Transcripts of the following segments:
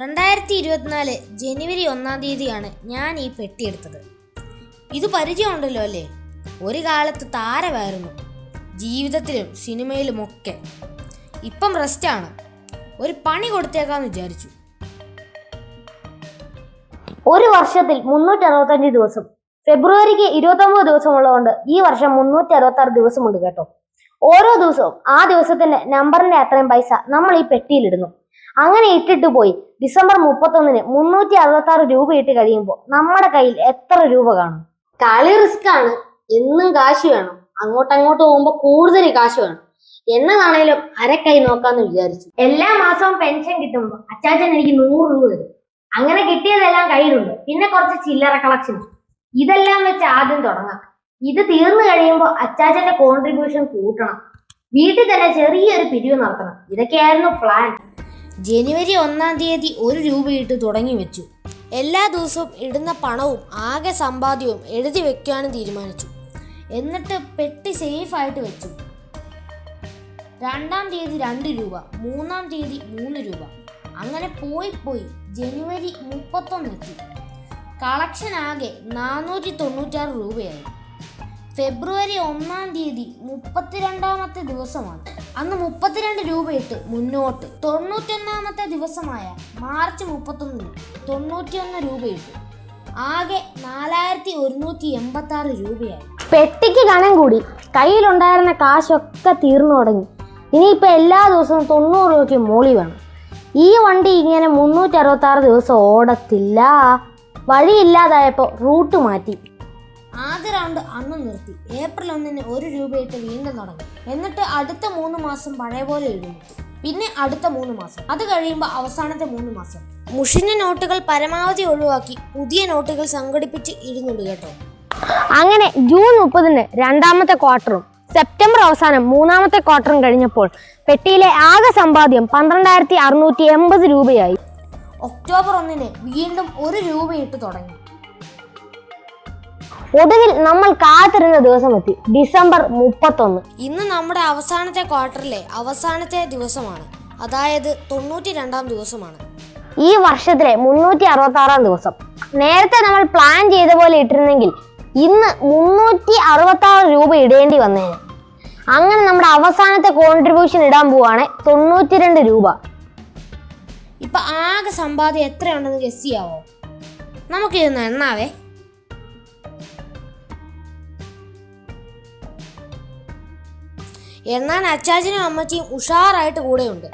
രണ്ടായിരത്തി ഇരുപത്തിനാല് ജനുവരി ഒന്നാം തീയതിയാണ് ഞാൻ ഈ പെട്ടി എടുത്തത്. ഇത് പരിചയമുണ്ടല്ലോ അല്ലേ? ഒരു കാലത്ത് താരമായിരുന്നു. ജീവിതത്തിലും സിനിമയിലും സിനിമയിലുമൊക്കെ. ഇപ്പം റെസ്റ്റാണ്. ഒരു പണി കൊടുത്തേക്കാന്ന് വിചാരിച്ചു. ഒരു വർഷത്തിൽ മുന്നൂറ്റി അറുപത്തഞ്ച് ദിവസം. ഫെബ്രുവരിക്ക് ഇരുപത്തി ഒമ്പത് ദിവസം ഉള്ളതുകൊണ്ട് ഈ വർഷം മുന്നൂറ്റി അറുപത്തി ആറ് ദിവസമുണ്ട് കേട്ടോ. ഓരോ ദിവസവും ആ ദിവസത്തിന്റെ നമ്പറിന്റെ അത്രയും പൈസ നമ്മൾ ഈ പെട്ടിയിലിടുന്നു. അങ്ങനെ ഇട്ടിട്ട് പോയി ഡിസംബർ മുപ്പത്തൊന്നിന് മുന്നൂറ്റി അറുപത്തി ആറ് രൂപ ഇട്ട് കഴിയുമ്പോൾ നമ്മുടെ കയ്യിൽ എത്ര രൂപ കാണും? കളി റിസ്ക് ആണ്. എന്നും കാശ് വേണം. അങ്ങോട്ടങ്ങോട്ട് പോകുമ്പോൾ കൂടുതൽ കാശ് വേണം. എന്നതാണേലും അരക്കൈ നോക്കാന്ന് വിചാരിച്ചു. എല്ലാ മാസവും പെൻഷൻ കിട്ടുമ്പോൾ അച്ചാച്ചൻ എനിക്ക് നൂറ് രൂപ തരും. അങ്ങനെ കിട്ടിയതെല്ലാം കയ്യിലുണ്ട്. പിന്നെ കുറച്ച് ചില്ലറ കളക്ഷൻ ഇതെല്ലാം വെച്ച് ആദ്യം തുടങ്ങാം. ഇത് തീർന്നു കഴിയുമ്പോൾ അച്ചാച്ചന്റെ കോൺട്രിബ്യൂഷൻ കൂട്ടണം. വീട്ടിൽ തന്നെ ചെറിയൊരു പിരിവ് നടത്തണം. ഇതൊക്കെയായിരുന്നു പ്ലാൻ ജനുവരി ഒന്നാം തീയതി ഒരു രൂപയിട്ട് തുടങ്ങി വെച്ചു. എല്ലാ ദിവസവും ഇടുന്ന പണവും ആകെ സമ്പാദ്യവും എഴുതി വെക്കാനും തീരുമാനിച്ചു. എന്നിട്ട് പെട്ടി സേഫായിട്ട് വെച്ചു. രണ്ടാം തീയതി രണ്ട് രൂപ മൂന്നാം തീയതി മൂന്ന് രൂപ. അങ്ങനെ പോയി പോയി ജനുവരി മുപ്പത്തൊന്നെത്തി കളക്ഷൻ ആകെ നാനൂറ്റി തൊണ്ണൂറ്റാറ് രൂപയായി. ഫെബ്രുവരി ഒന്നാം തീയതി മുപ്പത്തിരണ്ടാമത്തെ ദിവസമാണ്. അന്ന് മുപ്പത്തിരണ്ട് രൂപയിട്ട് മുന്നോട്ട്. തൊണ്ണൂറ്റൊന്നാമത്തെ ദിവസമായ മാർച്ച് മുപ്പത്തൊന്നിന് തൊണ്ണൂറ്റിയൊന്ന് രൂപയിട്ട്. ആകെ നാലായിരത്തി ഒരുന്നൂറ്റി എൺപത്തി ആറ് രൂപയായി. പെട്ടിക്ക് കനം കൂടി. കയ്യിലുണ്ടായിരുന്ന കാശൊക്കെ തീർന്നു തുടങ്ങി. ഇനിയിപ്പോൾ എല്ലാ ദിവസവും തൊണ്ണൂറ് രൂപയ്ക്ക് മോളി വേണം. ഈ വണ്ടി ഇങ്ങനെ മുന്നൂറ്റി അറുപത്തി ദിവസം ഓടത്തില്ല. വഴിയില്ലാതായപ്പോൾ റൂട്ട് മാറ്റി. ആദ്യ റൗണ്ട് അന്ന് നിർത്തി. ഏപ്രിൽ ഒന്നിന് ഒരു രൂപയിട്ട് വീണ്ടും തുടങ്ങി. എന്നിട്ട് അടുത്ത മൂന്ന് മാസം പഴയ പോലെ എഴുതി പിന്നെ അടുത്ത മൂന്ന് മാസം. അത് കഴിയുമ്പോൾ അവസാനത്തെ മൂന്ന് മാസം. മുഷിഞ്ഞ നോട്ടുകൾ പരമാവധി ഒഴിവാക്കി പുതിയ നോട്ടുകൾ സംഘടിപ്പിച്ച് ഇരുന്നുണ്ട് കേട്ടോ. അങ്ങനെ ജൂൺ മുപ്പതിന് രണ്ടാമത്തെ ക്വാർട്ടറും സെപ്റ്റംബർ അവസാനം മൂന്നാമത്തെ ക്വാർട്ടറും കഴിഞ്ഞപ്പോൾ പെട്ടിയിലെ ആകെ സമ്പാദ്യം പന്ത്രണ്ടായിരത്തി അറുന്നൂറ്റി എൺപത് രൂപയായി. ഒക്ടോബർ ഒന്നിന് വീണ്ടും ഒരു രൂപയിട്ട് തുടങ്ങി. ഒടുവിൽ നമ്മൾ കാത്തിരുന്ന ദിവസം എത്തി. ഡിസംബർ മുപ്പത്തൊന്ന്. ഇന്ന് നമ്മുടെ അവസാനത്തെ ക്വാർട്ടറിലെ അവസാനത്തെ ദിവസമാണ്. അതായത് തൊണ്ണൂറ്റി രണ്ടാം ദിവസമാണ്. ഈ വർഷത്തിലെ മുന്നൂറ്റി അറുപത്തി ആറാം ദിവസം. നേരത്തെ നമ്മൾ പ്ലാൻ ചെയ്ത പോലെ ഇട്ടിരുന്നെങ്കിൽ ഇന്ന് മുന്നൂറ്റി അറുപത്തി ആറ് രൂപ ഇടേണ്ടി വന്നേനെ അങ്ങനെ നമ്മുടെ അവസാനത്തെ കോൺട്രിബ്യൂഷൻ ഇടാൻ പോവാണ് തൊണ്ണൂറ്റി രണ്ട് രൂപ. ഇപ്പൊ ആകെ സമ്പാദ്യം എത്രയാണെന്ന് ഗസ് ചെയ്യാവോ? നമുക്കിതൊന്ന് എണ്ണാവേ. എണ്ണാൻ അച്ചാച്ചനും അമ്മച്ചിയും ഉഷാറായിട്ട് കൂടെയുണ്ട്.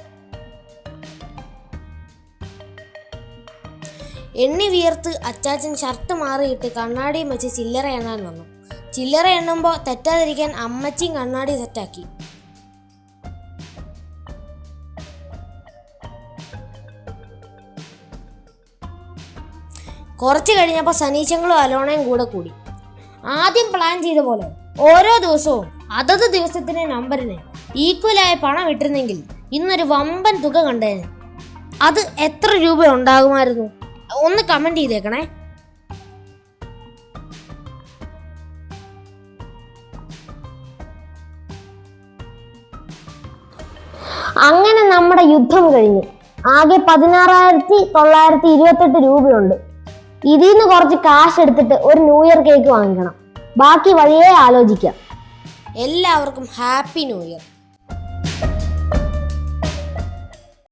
എണ്ണി വിയർത്ത് അച്ചാച്ചൻ ഷർട്ട് മാറിയിട്ട് കണ്ണാടിയും വെച്ച് ചില്ലറ എണ്ണാൻ വന്നു. ചില്ലറ എണ്ണുമ്പോൾ തെറ്റാതിരിക്കാൻ അമ്മച്ചിയും കണ്ണാടി സെറ്റാക്കി കുറച്ച് കഴിഞ്ഞപ്പോൾ സനീശങ്ങളും അലോണയും കൂടെ കൂടി. ആദ്യം പ്ലാൻ ചെയ്ത പോലെ ഓരോ ദിവസവും അതത് ദിവസത്തിന്റെ നമ്പറിന് ഈക്വലായ പണം ഇട്ടിരുന്നെങ്കിൽ ഇന്നൊരു വമ്പൻ തുക കണ്ടേനെ. അത് എത്ര രൂപ ഉണ്ടാകുമായിരുന്നു? ഒന്ന് കമന്റ് ചെയ്തേക്കണേ. അങ്ങനെ നമ്മുടെ യുദ്ധം കഴിഞ്ഞു. ആകെ പതിനാറായിരത്തി തൊള്ളായിരത്തി ഇരുപത്തെട്ട് രൂപയുണ്ട്. ഇതിൽ നിന്ന് കുറച്ച് കാശ് എടുത്തിട്ട് ഒരു ന്യൂ ഇയർ കേക്ക് വാങ്ങിക്കണം. ബാക്കി വഴിയേ ആലോചിക്കാം. എല്ലാവർക്കും ഹാപ്പി ന്യൂ ഇയർ.